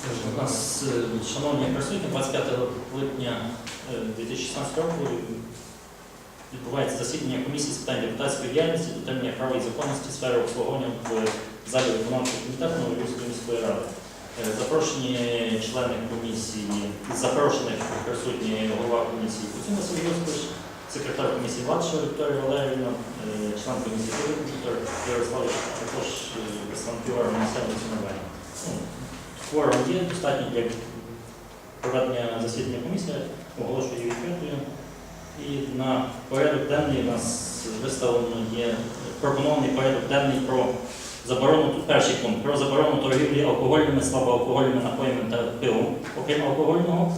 У нас, шановні присутні, 25 липня е, 2016 року відбувається засідання комісії з питань депутатської діяльності, дотримання права і законності сфери обслуговування в залі виконавчого комітету Новоюрської міської ради. Е, Запрошені члени комісії, запрошених присутні голова комісії Куцін Василь Йосипович, секретар комісії Владша Вікторія Валерівна, е, член комісії а також е, представники органу місцевого Ну, є достатньо для проведення засідання комісії, оголошую її відкритою. І на порядок денний у нас виставлено є пропонований порядок денний про заборону, тут перший пункт, про заборону торгівлі алкогольними, слабоалкогольними напоями та пивом, окрім алкогольного,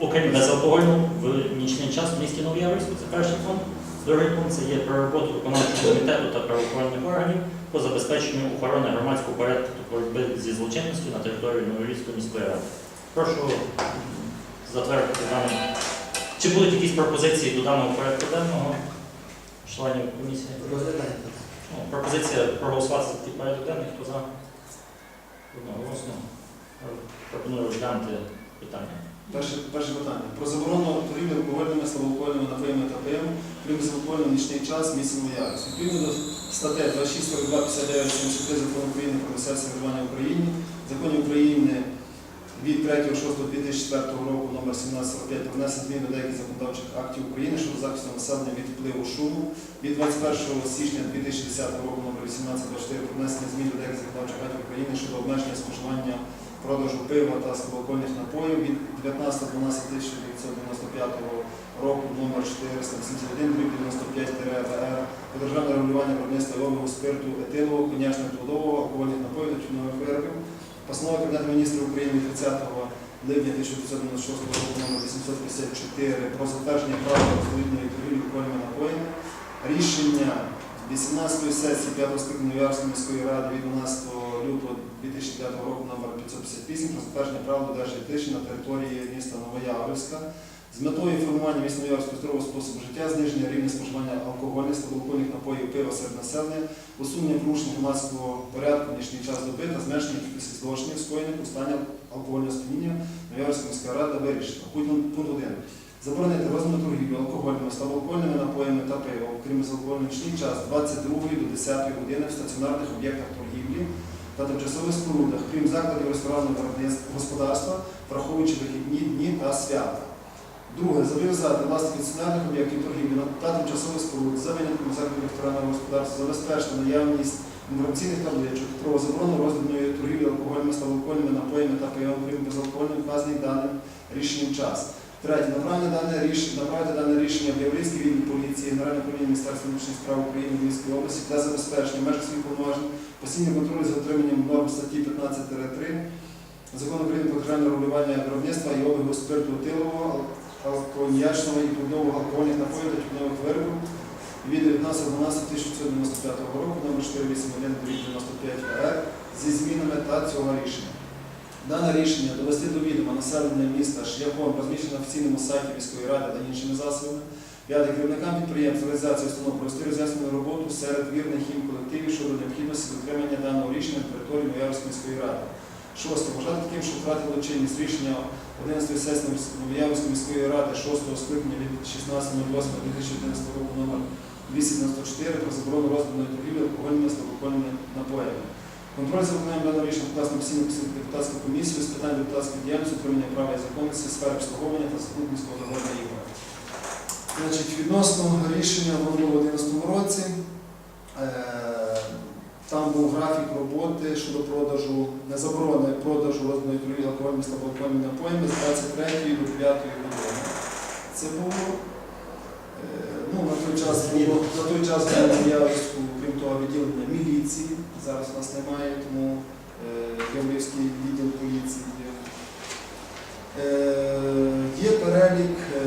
окрім безалкогольного в нічний час в місті Новояворівську, це перший пункт. Другий пункт це є про роботу виконавчого комітету та правоохоронних органів по забезпеченню охорони громадського порядку та боротьби зі злочинністю на території Новорізької міської ради. Прошу затвердити даний. Чи будуть якісь пропозиції до даного порядку денного членів комісії? Ну, пропозиція проголосувати за такий порядок денний, хто за? Одноголосно. Пропоную розглянути питання. Перше, перше питання. Про заборону торгівлі алкогольними, слабоалкогольними напоями та пивом, крім безалкогольного нічний час в місті Відповідно до статей 26, 42, 59, 73 Закону України про місцеве самоврядування в Україні, Законів України від 3.6.2004 року номер 1745 про внесення змін до деяких законодавчих актів України щодо захисту населення від впливу шуму, від 21 січня 2010 року номер 1824 про внесення змін до деяких законодавчих актів України щодо обмеження споживання продажу пива та слабоалкогольних напоїв від 19.12.1995 року номер 481 95 ВР про державне регулювання виробництва і спирту, етилового, коньячного плодового, алкогольних напоїв та тютюнових виробів. Постанова Кабінету міністрів України від 30 липня 1996 року номер 854 про затвердження правил відповідної торгівлі алкогольними напоями. Рішення 18 сесії 5 скликання Новоярської міської ради від 12 лютого 2009 року номер 558 про затвердження правил додержання тиші на території міста Новояворівська з метою формування міста Новояворівського здорового способу життя, зниження рівня споживання алкогольних, слабоалкогольних напоїв, пива серед населення, усунення порушень громадського порядку в нічний час доби та зменшення кількості злочинів, скоєних у стані алкогольного сп'яніння Новояворівська міська рада. Пункт пункт 1. Заборонити розмір торгівлю алкогольними, слабоалкогольними напоями та пивом, крім безалкогольного нічний час з 22 до 10 години в стаціонарних об'єктах торгівлі та тимчасових спорудах, крім закладів ресторанного господарства, враховуючи вихідні дні та свята. Друге, зобов'язати власників стаціонарних об'єктів торгівлі та тимчасових споруд за винятком закладів ресторанного господарства забезпечити наявність інформаційних табличок про заборону роздрібної торгівлі алкогольними, слабоалкогольними напоями та пивом, крім безалкогольним вказаний даним рішенням час. Третє, направити дане рішення, направити дане рішення в Яврійський відділ поліції, Генеральне управління Міністерства внутрішніх справ України в Львівській області для забезпечення в межах своїх повноважень постійного контролю за дотриманням норм статті 15-3 Закону України про державне регулювання виробництва і обігу спирту етилового, алконіячного і плодового алкогольних напоїв та тютюнових виробів від 19.12.1995 року номер 481 ВР зі змінами та цього рішення. Дане рішення довести до відома населення міста шляхом розміщення на офіційному сайті міської ради та іншими засобами. П'яте керівникам підприємств реалізації установ провести роз'яснену роботу серед вірних їм колективів щодо необхідності дотримання даного рішення на території Новоярської міської ради. Шосте. Вважати таким, що втратило чинність рішення 11 сесії Новоярської міської ради 6 скликання від 16.08.2011 року номер 294 про заборону розданої торгівлі алкогольними та алкогольними напоями. Контроль за виконанням даного рішення покласти постійну депутатську комісію з питань депутатської діяльності, утримання права і законності, сфери обслуговування та статут міського договору ігор. Значить, відносно рішення воно було в 2011 році. Е, Там був графік роботи щодо продажу, не заборони продажу розданої торгівлі алкогольними та алкогольними напоями з 23 до 9 години. Це було. е, Ну, на той час було на той час було того, відділення міліції. Зараз нас немає, тому е, Явлівський відділ поліції є. Е, Є перелік е,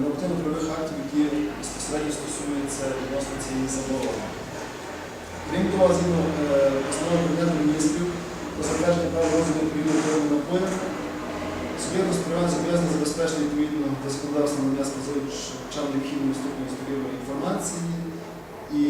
нормативно-правових актів, які безпосередньо стосуються відносно цієї заборони. Крім того, згідно постанови Кабінету міністрів про затвердження права розвитку відповідно напоїв, суб'єкту споживання зобов'язаний забезпечити відповідно до законодавства надання споживачам необхідної ступені стабільної інформації і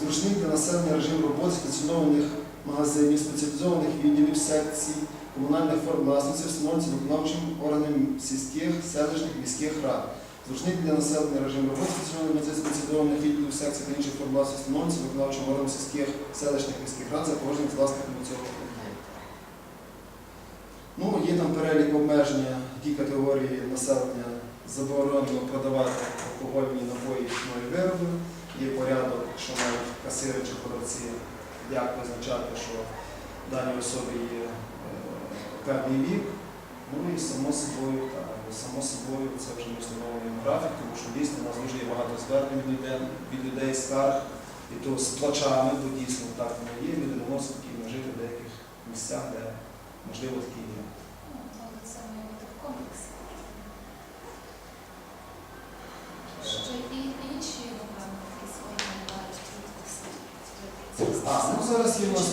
зручний для населення режим роботи стаціонованих магазинів, спеціалізованих відділів, секцій, комунальних форм власності встановлюється виконавчим органом сільських, селищних, міських рад. Зручний для населення режим роботи спеціальних спеціалізованих відділів, секцій та інших форм власності встановлюється виконавчим органом сільських, селищних, міських рад за погодженням з власниками цього. Ну, є там перелік обмеження, які категорії населення заборонено продавати алкогольні напої нові вироби. Є порядок, що мають касири чи продавці, як визначати, що даній особі є е, певний вік. Ну і само собою, так, само собою це вже не встановлений графік, тому що дійсно у нас дуже є багато звернень від людей, від людей скарг, і то з плачами, бо дійсно так воно є, люди не можуть спокійно жити в деяких місцях, де можливо такі є. Але це має бути в. Ще і інші, напевно, такі свої мають А, ну зараз є у нас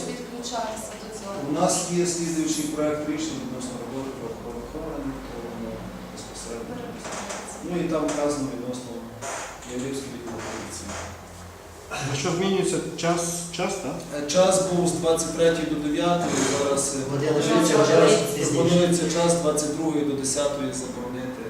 Чи до цього? У нас є слідуючий проект рішення відносно роботи правоохоронних органів, то воно безпосередньо. Ну і там вказано відносно Ялівської відділу поліції. Що змінюється час, час, так? Е, Час був з 23 до 9, зараз Година Вже вже пропонується час з 22 до 10 заборонити.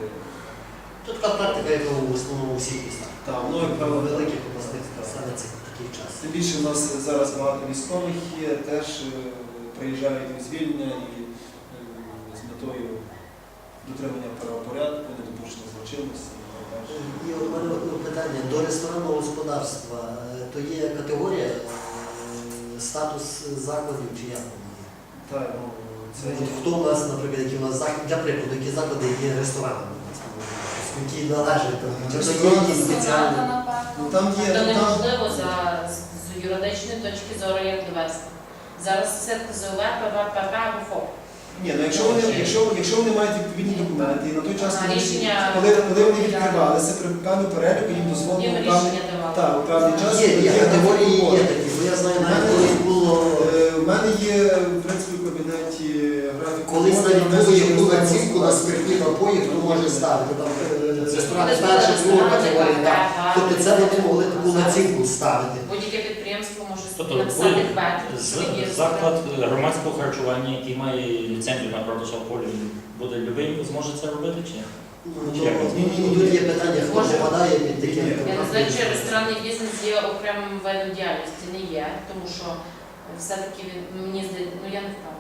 Тут така практика, яка в основному у всіх містах. Там, ну, В правило, великих областях саме це такий час. Тим більше у нас зараз багато військових є, теж е, приїжджають у звільнення і е, з метою дотримання правопорядку, недопущення злочинності. і от у мене одне питання. До ресторанного господарства е, то є категорія, е, статус закладів чи як воно є? Так, ну, це От Хто у нас, наприклад, які у нас заклади, для прикладу, які заклади є ресторанами? У Які належать, чи це є якісь спеціальні? Ну, там є, Це ну, там, неможливо за, з з юридичної точки зору як довести. Зараз все ТЗОВ, ПВ, ПП або ФОП. ні, ну якщо вони, якщо, якщо вони мають відповідні документи, і на той час, А, коли, рішення- коли, коли вони відкривалися, при певному переліку їм дозволено Їм певний, рішення давали. так, у певний час. Є, є, є категорії є такі, бо я знаю, навіть колись було, Е, У мене є, в принципі, в кабінеті. Колись навіть яку через на спиртні напої, хто може ставити. Там е, ресторани перша, друга категорія. так. Тобто це вони могли таку націнку ставити. Будь-яке підприємство може Тобто написати ви квет, з- що є заклад громадського харчування, який має ліцензію на продаж алкоголю, буде любий зможе це робити чи ні? Ну, Як? ні, ні, ні, Тут є питання, хто Може. попадає під таке. Я не знаю, чи ресторанний бізнес є окремим видом діяльності. Не є, тому що все-таки він мені здається, ну я не впевнена.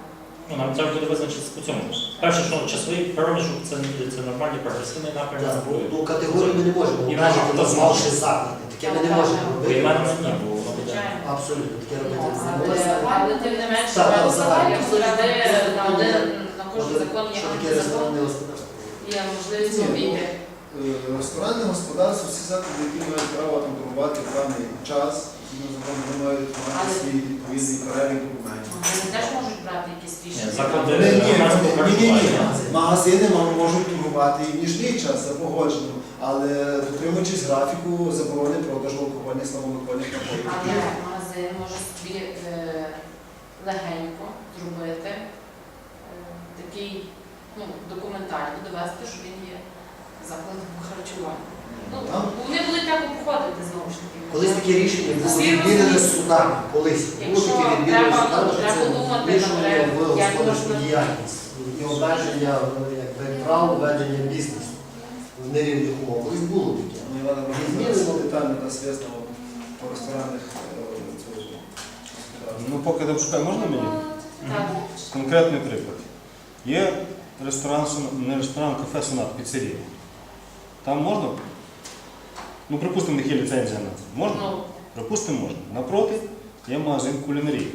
Ну, нам треба буде визначитися по цьому. Перше, що часовий проміжок це, це нормальний прогресивний напрямок. Так, бо ну, категорію ми не можемо І обмежити хто на змалші заклади. Таке ми не можемо Бо робити. мене ні, бо воно буде. Звичайно. Абсолютно, таке робити не Але, можна. але тим не менше, Так, треба так, завжди на один на кожен закон є Що таке антизакон, ресторанне господарство? є можливість обійти. Е, Ресторанне господарство, всі заклади, які мають право там торгувати в час, вони Але- свій відповідний перелік документів. Вони теж можуть брати якісь рішення. заклади Ні, ні, громадського ні, ні, ні. харчування. Магазини можуть торгувати і в нічний час за погодженням, але дотримуючись графіку заборони продажу алкогольних слабоалкогольних напоїв. Але магазин може собі е, легенько зробити е, такий ну, документально довести, що він є закладом харчування. Ну, вони будуть так обходити знову ж таки. Колись такі рішення були Всі відмінені розуміють. судами. Колись були Якщо такі відмінені треба, судами, що треба це думати, вмішування наприклад, в як господарську можна- діяльність і обмеження якби, прав ведення бізнесу в нерівних умовах. Колись було таке. ну, Івана Богданівна детально дасть висновок по ресторанних е, цього. Ну, поки там шукаю, можна мені? Так. Конкретний приклад. Є ресторан, «Сона- не ресторан, кафе Сонат, піцерія. Там можна? Ну, припустимо, в них є ліцензія на це. Можна? Ну, Припустимо, можна. Напроти є магазин кулінарії.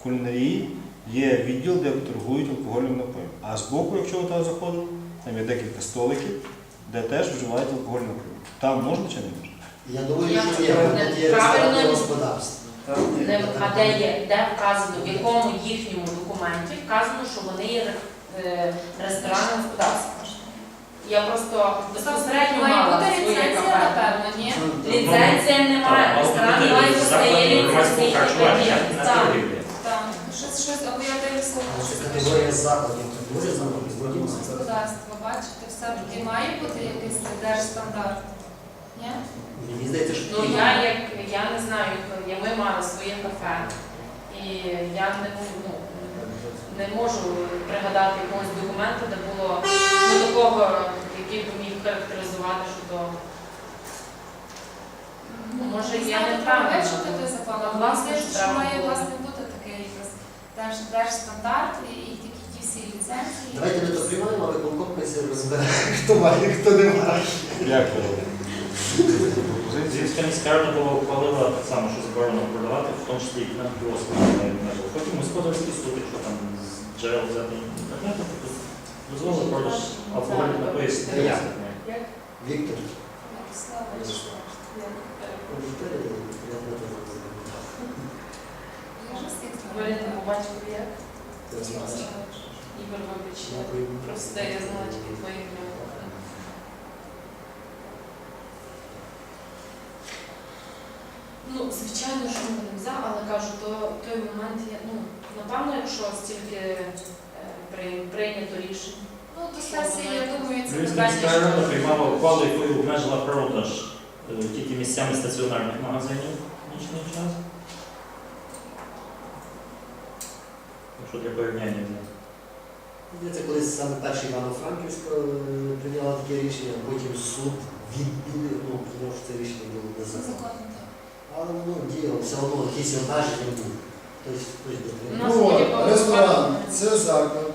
В кулінарії є відділ, де торгують алкогольним напоєм. А збоку, якщо ви заходили, там є декілька столиків, де теж вживають алкогольний напої. Там можна чи не можна? Я думаю, що є, правильно господарство. Не, а де є, де вказано, в якому їхньому документі вказано, що вони є е, ресторанним господарством. Я просто безпосередньо Має мала бути своє ліцензія, кафе. напевно, ні? Ліцензія немає, ресторан має Так. Так, щось, щось, або я дивлюся, категорія закладів. Закладів. Вроді би, це- господарство, бачите, все-таки має бути якийсь держстандарт. Ні? Мені здається, що Ну я як я не знаю, як ми мали своє кафе. І і я не, ну, не можу пригадати якогось документу, де було ну, такого, який би міг характеризувати, що то Ну, Може, я не правильно. той закон, але Власне, що має власне бути такий якийсь держ, держстандарт і, такі ті всі ліцензії. Давайте ми то приймаємо, а виконком хай себе розбере, хто має, хто не має. Дякую. Звідська міська рада була ухвалила так само, що заборонено продавати, в тому числі і на обмежили. Потім господарський суд, якщо там з джерел взяти інтернету, то дозволили продаж алкогольних напоїв з? Віктор. Я не знаю. побачили як? Ігор, вибач, я Дякую. я знала тільки твої ім'я. Ну, звичайно, що ми не взяв, але кажу, то той момент я, ну, напевно, якщо стільки прийнято рішення. Ну, до сесії, я думаю, це Львівська питання, міська рада приймала ухвалу, якою обмежила продаж е, тільки місцями стаціонарних магазинів в нічний час. Якщо для порівняння взяти. Це колись саме перший Івано-Франківська е, прийняла таке рішення, а потім суд відбілив, ну, тому що це рішення було Це незаконне. законно, так. Але воно діяло, все одно якісь обмеження були. Хтось дотримав. Ну, Ну, от, ресторан це заклад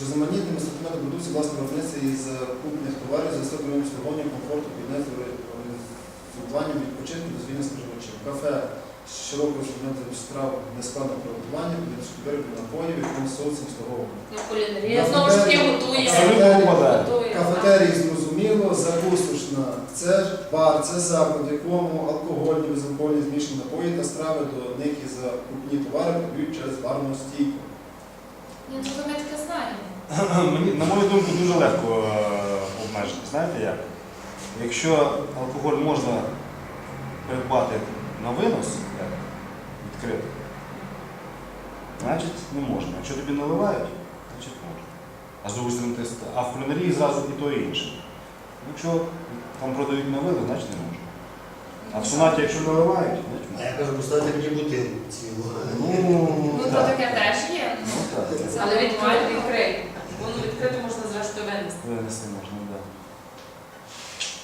з різноманітними асортиментом продукції власного виробництва із купних товарів за високим обслуговуванням, комфорту, піднесення, організуванням відпочинку, дозвільних споживачів. Кафе з широкою асортиментом страв нескладного приготування, підвищення напоїв, яким соусом обслуговування. Ну, кулінарія знову ж таки готує. Кафетерії зрозуміло, закусочна. Це бар, це заклад, в якому алкогольні, безалкогольні змішані напої та страви до них і за крупні товари подають через барну стійку. Ні, ну то ми таке знаємо. Мені, на мою думку, дуже легко е, обмежити. Знаєте як? Якщо алкоголь можна придбати на винос, як відкрито, значить не можна. Якщо тобі наливають, значить можна. А з другої сторони, а в кулінарії зразу і то і інше. Якщо там продають на винос, значить не можна. А в сонаті, якщо наливають, значить можна. А я кажу, поставити мені бутилку цілу. Ну, Ну, то таке теж є. Ну, так. Але відкрито, нормально. відкрито. Воно відкрито можна зрештою винести. Можна, так.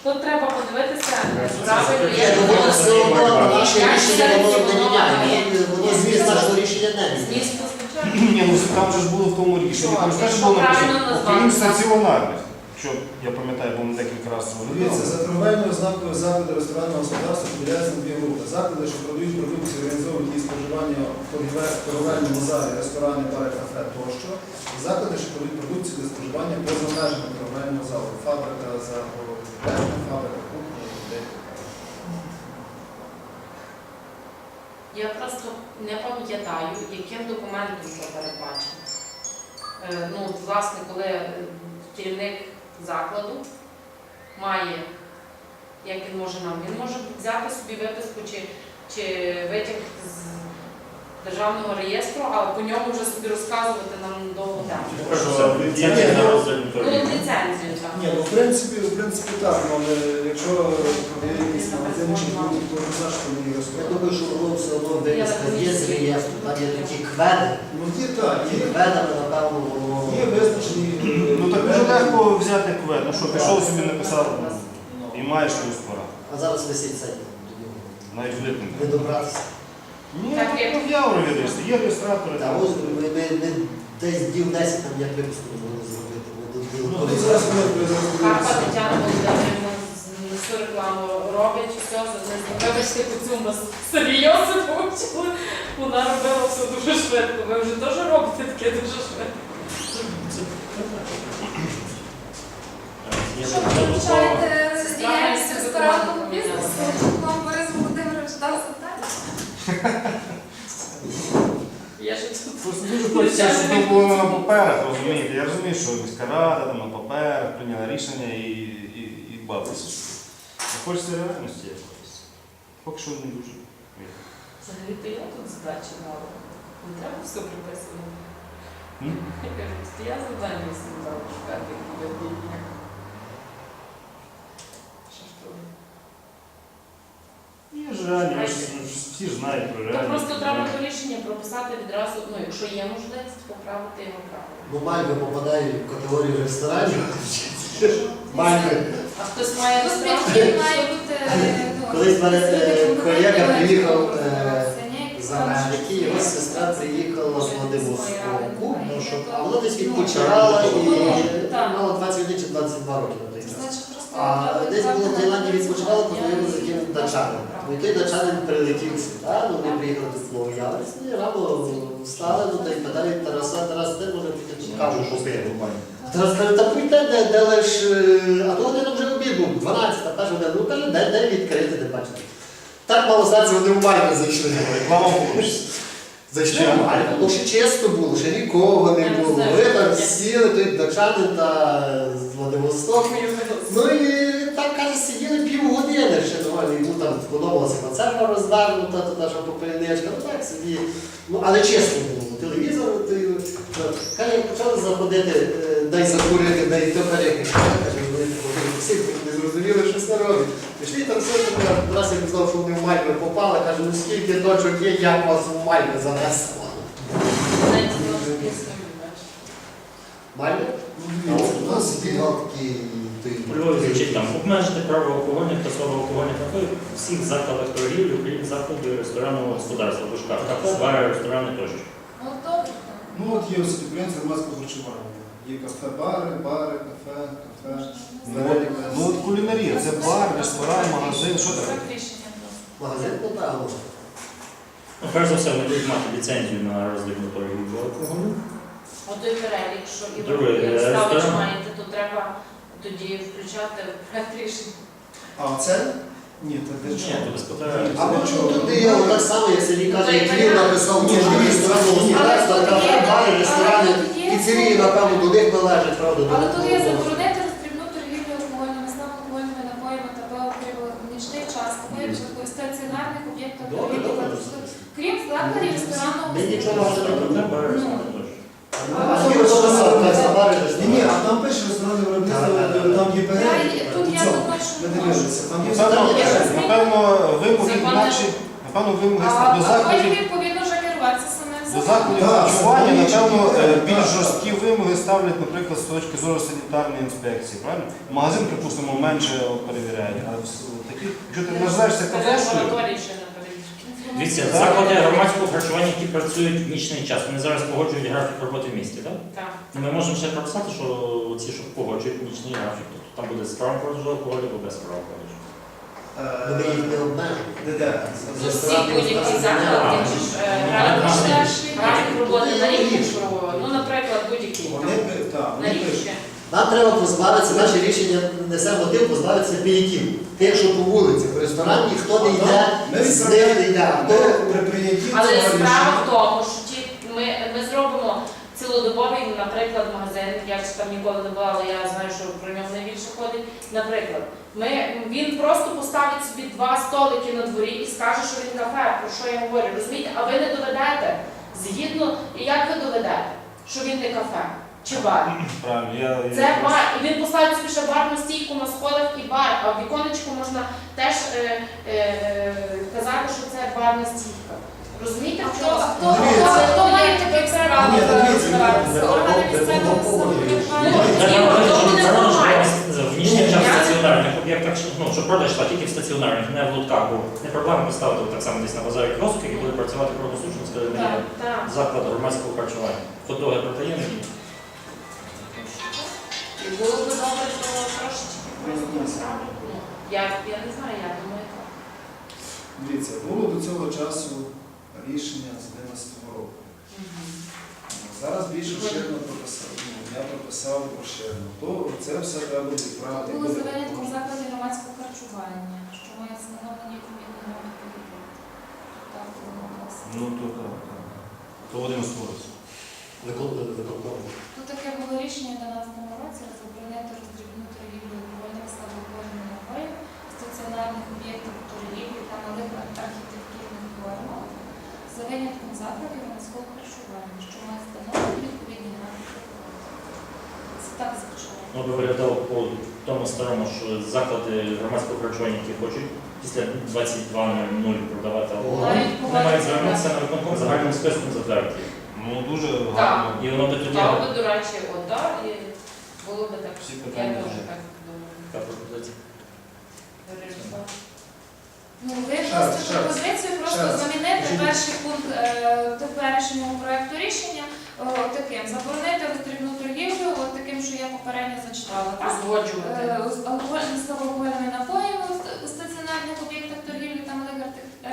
Тут треба подивитися, правильно ну воно все одно наше рішення воно не воно міняє. Воно- зміст нашого рішення не міняє. Зміст. Ні, ну там же ж було в тому рішенні. Там ж теж було написано, окрім стаціонарних. Що я пам'ятаю, бо ми декілька разів Дивіться, за торговельною ознакою заклади ресторанного господарства поділяються на дві групи. Заклади, що продають продукцію, організовують її споживання в торговельному залі, ресторани, бари, кафе тощо. Заклади, що продають продукцію для споживання поза межами торговельного залу. Фабрика за фабрика кухні і деякі. Я просто не пам'ятаю, яким документом це передбачено. Е, Ну, власне, коли е, керівник закладу має, як він може нам, він може взяти собі виписку чи, чи витяг з державного реєстру, а по ньому вже собі розказувати нам довго тему. Ну, ліцензію там. Ні, ну в принципі, в принципі так, ну, але якщо є якісь магазини чи то не знаю, що вони Я думаю, що воно все одно виписка є з реєстру, там є такі кведи. Ну є так, є, кведами, напевно, воно... визначені. е, Ну так дуже легко взяти квет. Ну що, пішов собі написав Ну. і маєш плюс пора. А зараз висить до. Навіть влипнути. Не добратися. Ні, Так, як- в явро відрісти. Є реєстратори. Та там. ось ми, ми, ми десь дів 10 там як випуску не могли зробити. Ми до- до- Ну, до- зараз ми Карпа Тетяна Володимирівна з- всю рекламу робить, все, вибачте, по цьому Сергій Йосипович, вона робила все дуже швидко. Ви вже теж робите таке дуже швидко. Є Що ви додатково- вивчаєте Сестра діяльність Настя ресторанного Документ бізнесу? Вам Борис Володимирович дав завдання? Я ж тут Просто дуже хочеться, щоб було на паперах, розумієте. Я розумію, що міська рада там на паперах прийняла рішення і, і, і бавиться. А хочеться реальності якоїсь. Поки що не дуже. взагалі то я тут задачі мала. Не треба все приписувати. Я кажу, це я завдання всім дала шукати, ведення. Що ж то? Є ж Всі ж знають про реальність. просто треба до рішення прописати відразу, ну якщо є можливість, поправити його право. Бо мальви попадають в категорію ресторанів. Мальви. А хтось має Тут має бути ну, Колись мене, е, колега приїхав, е, з Америки, його сестра приїхала з Владивостоку, Ну, щоб- а вона десь відпочивала і мала 21 чи 22 роки на той час. А десь була в Таїланді відпочивала, я познайомилася з не Ну і той датчанин прилетів сюди, ну вони приїхали до Словоярськ, і рано встали, ну та й питають Тараса, Тарас, де може піти тут каву попити? Тарас каже, та пуйте, де, де лиш, е, а то година вже обід був, 12, перша година, ну каже, де, де відкрити, де бачите. Так мало статися, вони в Мальву зайшли. Реклама помощь. Зайшли в Мальву, ну ще чисто було, ще нікого не було. Ви там сіли, той датчанин та з Владивостоку. Ну і так каже, сиділи півгодини ще нормально, йому там сподобалася консерва розвернута, то та попільничка, ну так собі. Ну, але чесно було, телевізор, ти, ну, каже, почали заходити, е, дай закурити, дай то перехи. Каже, вони всі не зрозуміли, що це робить. Пішли там все, раз як знав, що вони в Мальву попали, каже, ну скільки точок є, як вас в пісню, бачиш. Мальву? Ну, У нас є такі, У Львові звучить там обмежити право алкогольних та слабоалкогольних напоїв у всіх закладах торгівлі, окрім закладів ресторанного господарства, в кафе, бари, ресторани тощо. Ну. Ну от є ось підприємці громадського харчування. Є кафе-бари, бари, кафе, кафе. Ну, от- Ну от кулінарія, це бар, ресторан, магазин, що таке? Магазин, ну. Ну, перш за все, вони будуть мати ліцензію на роздрібну торгівлю алкоголю. От той перелік, що і ви ставиш маєте, то треба тоді включати в проект рішення. А це? Ні, це де Ні, чого? А ну чого? туди є так само, як Сергій каже, як так, він написав, Ні, що ні, ресторанного Але господарства, тут кафе, бари, ресторани, піцерії, напевно, до них належать, правда? до Але тут є них. заборонити роздрібну торгівлю алкогольними алкогольними напоями та пивом в нічний час, в стаціонарних об'єктах Добре, торгівлі, добре. крім закладів ресторанного Ми нічого не. А Юра, ресторанне виробництво, там є перелік. Тут я Напевно, напевно, вимоги інакші, напевно, вимоги до відповідно вже керуватися самим До харчування, напевно, е, більш жорсткі вимоги ставлять, наприклад, з точки зору санітарної інспекції, правильно? Магазин, припустимо, менше перевіряють, а такі, якщо ти називаєшся кафешкою, Мораторій ще на перелік. Дивіться, заклади громадського харчування, які працюють в нічний час, вони зараз погоджують графік роботи в місті, так? Так. Ну, ми можемо ще прописати, що ці, що погоджують нічний графік, тобто там буде з правом продажу алкоголю або без права продажу. Ну, Ми їх не Е, обмежуємо. Де де? Ну, всі будь-які заклади, ж, е, графік графік роботи на рік, що, ну, наприклад, будь-який. Вони так, вони пишуть. ще. Нам треба позбавитися, наше рішення несе мотив позбавитися піяків. Тих, що по вулиці, в ресторані ніхто не йде, Ми з ним не йде. Прийнятті Але справа в тому, що ті, ми, ми зробимо цілодобовий, наприклад, магазин, я ж там ніколи не була, але я знаю, що про нього найбільше ходить. Наприклад, ми, він просто поставить собі два столики на дворі і скаже, що він кафе, про що я говорю, розумієте? А ви не доведете згідно, і як ви доведете, що він не кафе чи бар? правильно, я, я Це бар, і він поставить собі ще барну стійку на сходах і бар, а в віконечку можна теж е, е, казати, що це барна стійка. Розумієте, А в хто, чому а хто, хто, хто має таке право Ні, дивіться, розбиратися? ні, Органи ні, місцевого ні. Ну, ні, то що заборонено, в нічний Я- стаціонарних об'єктах, ну, щоб продаж йшла тільки в стаціонарних, не в лотках, бо не проблема поставити так само десь на базарі кіоск, який буде працювати сказати, Так, так. заклад громадського харчування. Хот-доги продаємо і І було б добре, то трошечки Я, я не знаю, я думаю, так. Дивіться, було до цього часу рішення з 11 року. Зараз більш розширено прописав. Ну, я прописав розширено. То це все треба буде відправити. Було за винятком закладі громадського харчування, що має норми повітря. Так. Ну, то так, так. То один створиться. Тут таке було рішення в 2012 році заборонити роздрібну торгівлю алкогольними слабоалкогольними напоями в стаціонарних об'єктах торгівлі та малих архітектурних формах за винятком закладів громадського харчування, що має встановлені відповідні графіки. Це так звучало. ну, би виглядало по тому старому, що заклади громадського харчування, які хочуть після 22.00 продавати алкоголь. Вони мають звернутися на виконком загальним списком затвердити. Ну дуже Так. гарно. І воно би тоді Дав би, до речі, ОДА і було би так. Всі Я питання теж вже. так думаю. така пропозиція. Ну, ви Ще раз, просто ще раз. пропозицію просто раз. замінити Кажіть. перший пункт е, теперішнього проекту рішення о, таким. Заборонити роздрібну торгівлю, от таким, що я попередньо зачитала. Так? Узгоджувати. Е, з алкогольними напоями у ст- у стаціонарних об'єктах торгівлі та малих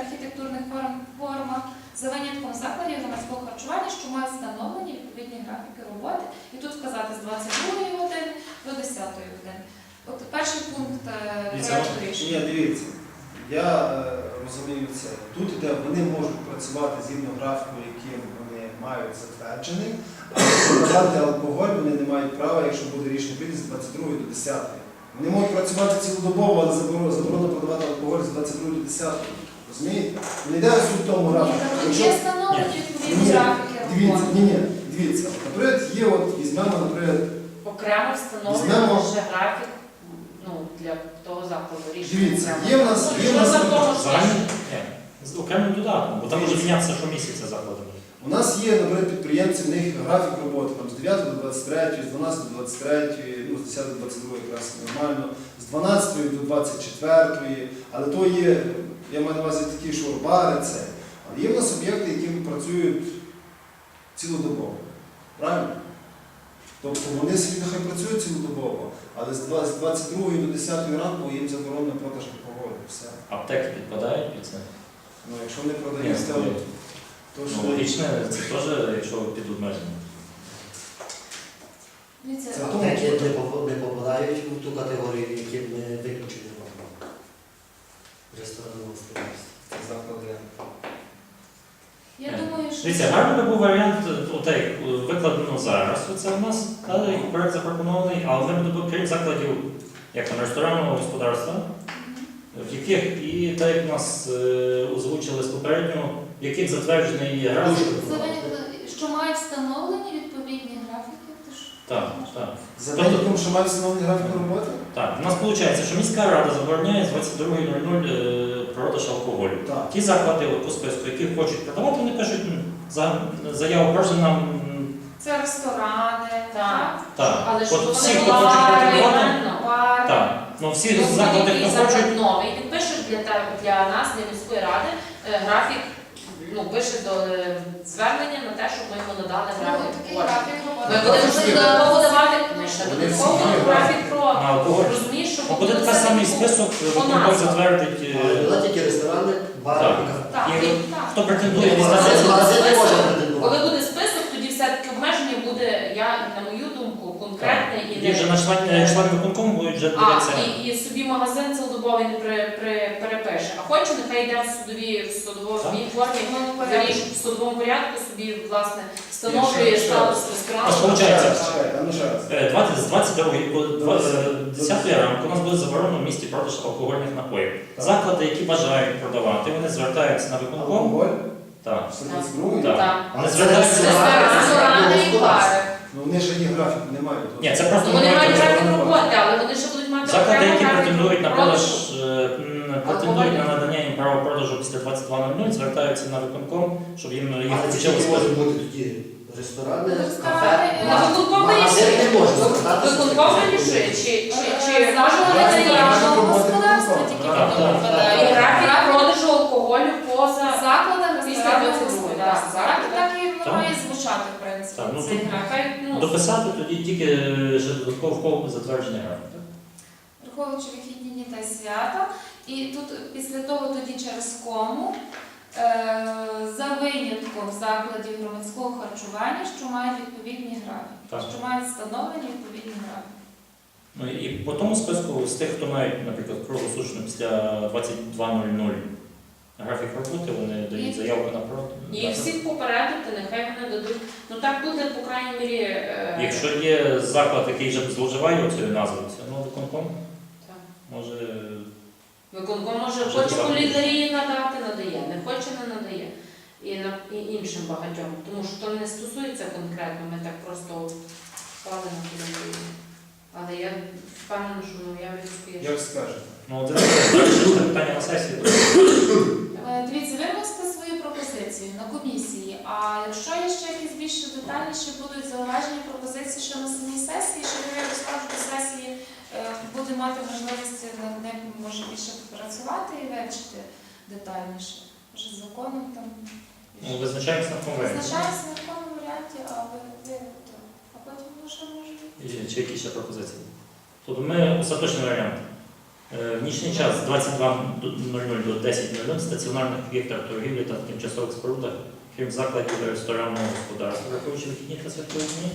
архітектурних форм- формах за винятком закладів громадського харчування, що мають встановлені відповідні графіки роботи. І тут сказати з 22 години до 10 години. От перший пункт е, Дивіться, рішення. Ні, дивіться. Я е, розумію це. Тут іде, вони можуть працювати згідно графіку, яким вони мають затверджений, але продавати алкоголь вони не мають права, якщо буде рішення прийти з 22 до 10. Вони можуть працювати цілодобово, але заборо- заборонено продавати алкоголь з 22 до 10. Розумієте? Не йде суть в тому Ні, графіку. Якщо- відповідні Ні, графіки Дивіться, ні, ні, дивіться. Наприклад, є от, візьмемо, наприклад, Окремо Візьмемо- лише графік ну, для того закладу рішення. Дивіться, окремо. є в нас- Ну, є в що нас за того, що Загальний? Ні. З окремим додатком, бо там може мінятися щомісяця закладами. У нас є, наприклад, підприємці, в них графік роботи там, з 9 до 23, з 12 до 23, ну, з 10 до 22 якраз нормально, 12 до 24, але то є, я маю на увазі такі шурбари, це. Але є в нас об'єкти, які працюють цілодобово. Правильно? Тобто вони собі нехай працюють цілодобово, але з 22 до 10 ранку їм заборонено продаж алкоголю. Все. Аптеки підпадають під це. Ну, якщо вони продають, то, ну, логічне, це теж, якщо під обмеженням. Це Аптеки не попадають у ту категорію, які ми виключені робимо. Ресторанного господарства. Заклади. Я думаю, що Дивіться, гарний був варіант, отей, викладено зараз. Оце у нас та, і проект запропонований, але ми будемо крім закладів, як там ресторанного господарства, в яких і так як нас е, озвучили з попереднього, в яких затверджений є графік. Що мають встановлені відповідні Так, так. За винятком, що мають встановлений графік роботи? Так, у нас виходить, що міська рада забороняє з 22.00 е, продаж алкоголю. Так. Ті заклади по списку, які хочуть продавати, вони пишуть за заяву прошу нам. Це ресторани, Так. Так, Але от щоб вони всі, хто хочуть бари. так. Ну всі Ну, заклади, хто хочуть, новий, він пише для, для нас, для міської ради, е, графік, ну, пише до е, звернення на те, щоб ми йому надали Ну, графік. такий роботи. Ми будемо ще додатково давати ми ще Вони всі додатково є, графік про на алкоголь. розумієш, що Ну, буде це самий список, виконком затвердить, Але е, тільки ресторани, бари Так. кафе. Так, І і- Так. хто претендує Ні, на це. магазин не може Коли буде список, тоді все-таки обмеження буде, я, на мою думку, конкретне і не вже на член, член виконкому будуть вже А, дивитися. і, і собі магазин цілодобовий не при, при, перепише. А хоче, нехай йде в судовій в судовій формі, вирішує в судовому порядку собі, власне, встановлює статус. Аж Ще Получається. чекайте, а ну ще раз. Е, 20 з 22 по 10 ранку у нас буде заборонено в місті продаж алкогольних напоїв. Так. Заклади, які бажають продавати, вони звертаються на виконком. Алкоголь? Так. 122? Так. Так. Вони це звертаються. ресторан. Ресторани і бари. Ну вони ж їх графіку не мають. Ні, це просто Вони не мають графік роботи, але вони ще будуть мати Заклади, окремо які графік претендують на продаж, продажу. е, м, претендують на надання їм права продажу після 22.00, звертаються на виконком, щоб їм їх Але це включили в тільки список. можуть бути тоді ресторани, Ресторани, кафе. е, На виконком Магазин вирішує. не може звертатися. Виконком вирішує, чи, чи, чи Е, може вони роботи господарства тільки Так, так. І попадають. графік продажу алкоголю поза Закладах Після ресторанного 22, господарства. так, Так, заклади. так і воно Так. має звучати, в принципі. Так, ну, цей тут- графік. Ну, Дописати тоді тільки е, ще додатково кого затвердження графіку. враховуючи вихідні дні та свята. І тут після того тоді через кому е, за винятком закладів громадського харчування, що мають відповідні графіки, Так. що мають встановлені відповідні графіки. Ну і по тому списку з тих, хто мають, наприклад, круглосуточно після 22.00 графік роботи, вони дають заявку на продаж. І всіх попередити, нехай вони дадуть. Ну так буде, по крайній мірі. е, Якщо є заклад, який вже зловживає цією назвою, це ну виконком так. може. Виконком може Вже хоче кулінарії надати, надає, не хоче, не надає. І, на, і іншим багатьом. Тому що то не стосується конкретно, ми так просто впали на кулінарію. Але я впевнена, що ну, я відповім. Як скажете? Ну, це далі питання на сесії. Е, Дивіться, ви вносите свої пропозиції на комісії, а якщо є ще якісь більш детальніші будуть зауваження пропозиції ще на самій сесії, що ви розкажете сесії, е, буде мати можливість над ним може більше попрацювати і вивчити детальніше. Вже з законом там Ну, визначаємося на конвенції. визначається на якому варіанті, а ви, ви потім може може. Чи які ще пропозиції? Тобто ми остаточний варіант. Е, В нічний час з 22.00 до 10.00 в стаціонарних об'єктах торгівлі та тимчасових спорудах, крім закладів ресторанного господарства, враховуючи вихідні та святкові дні.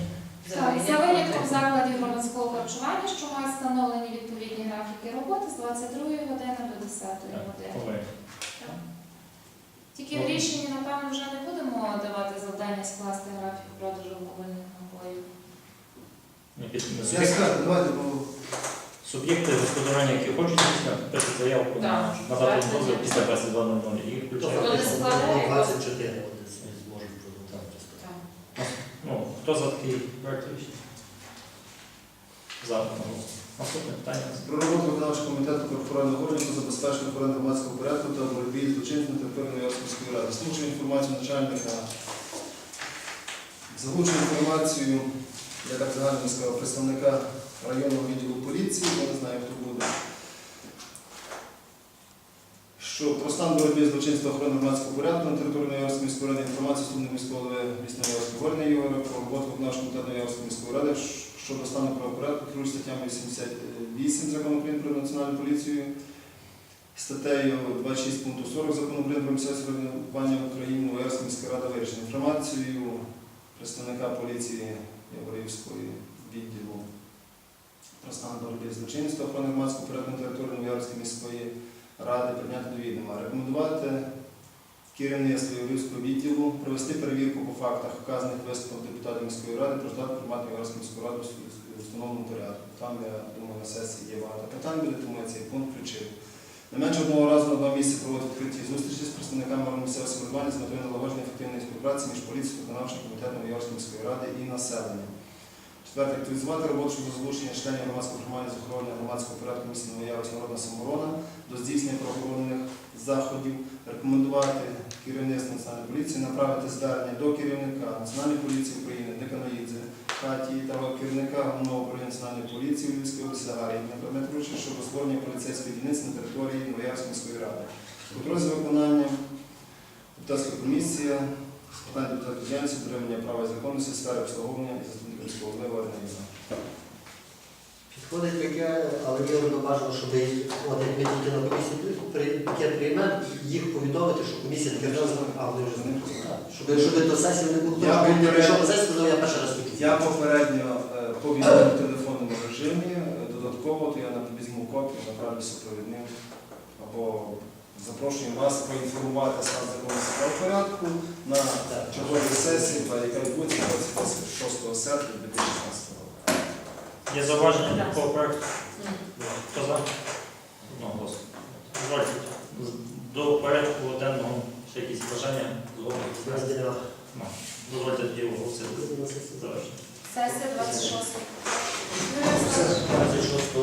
Так, за винятком закладів громадського харчування, що мають встановлені відповідні графіки роботи з 22 години до 10 години. Тільки в рішенні, напевно, вже не будемо давати завдання скласти графік продажу алкогольних напоїв. Під- Я суб'єкти- скажу, давайте, бо Суб'єкти господарювання, які хочуть дійсно пишуть заявку на Так, надати дозвіл після 22.00 і їх Хто включають. не складає? 24 вони зможуть продати. Так. Ну, хто за такий проект рішення? За. Наступне питання. про роботу виконавчого комітету правоохоронного органу забезпечення охорони громадського порядку та боротьбі з злочинцями на території Ярської ради. Слухаю інформацію начальника. Залучую інформацію, я так загально сказав, представника районного відділу поліції, я не знаю, хто буде. Що про стан боротьби з злочинством охорони громадського порядку на території Новоярської міської ради інформацію студентів міського голови Новоярської Горної Євро про роботу виконавчого комітету Новоярської міської ради щодо стану правопорядку, керуючи статтями 88 закону України про національну поліцію, статтею 26 пункту 40 закону України про місцеве самоврядування в Україні Новоярська міська рада вирішила інформацію представника поліції Яворівської відділу про стан боротьби з злочинством охорони громадського порядку території Новоярської міської ради прийняти до відома. Рекомендувати керівництво Яворівського відділу провести перевірку по фактах, вказаних висновках депутатів міської ради про штат формату Яворівської міської ради в установленому порядку. Там, я думаю, на сесії є багато питань, буде, тому я цей пункт включив. Не менше одного разу на два місяці проводити відкриті зустрічі з представниками місцевого самоврядування з метою налагодження ефективної співпраці між поліцією, виконавчим комітетом Яворівської міської ради і населенням. Четверте, активізувати роботу щодо залучення членів громадського формування з охорони громадського порядку міста Новоярська народна самооборона до здійснення правоохоронних заходів, рекомендувати керівництву національної поліції направити звернення до керівника Національної поліції України Деканоїдзе Хаті та керівника головного управління національної поліції у Львівської області Агарії Дмитра Дмитровича щодо створення поліцейської дільниці на території Новоярської міської ради. Контроль за виконанням депутатська комісія з питань депутатської діяльності, дотримання права і законності, сфери обслуговування і заступника міського голови Варнина. Підходить таке, але мені воно бажано, щоб от як ми тільки на комісії при- таке приймемо, їх повідомити, що комісія таке вже а вони вже знають. Щоб, щоб до сесії не було, щоб він не прийшов на сесію, сказав, я перший раз почув. Я попередньо е, повідомив в телефонному режимі, е, додатково, то я візьму копію, направлю супровідним або запрошую вас поінформувати стан законності правопорядку на черговій сесії, та яка відбудеться 26 серпня 2016 року. Є зауваження по проекту? Ні. Хто за? З- До порядку денного ще якісь бажання згодом. Давайте тоді оголосимо. Сесія 26. 26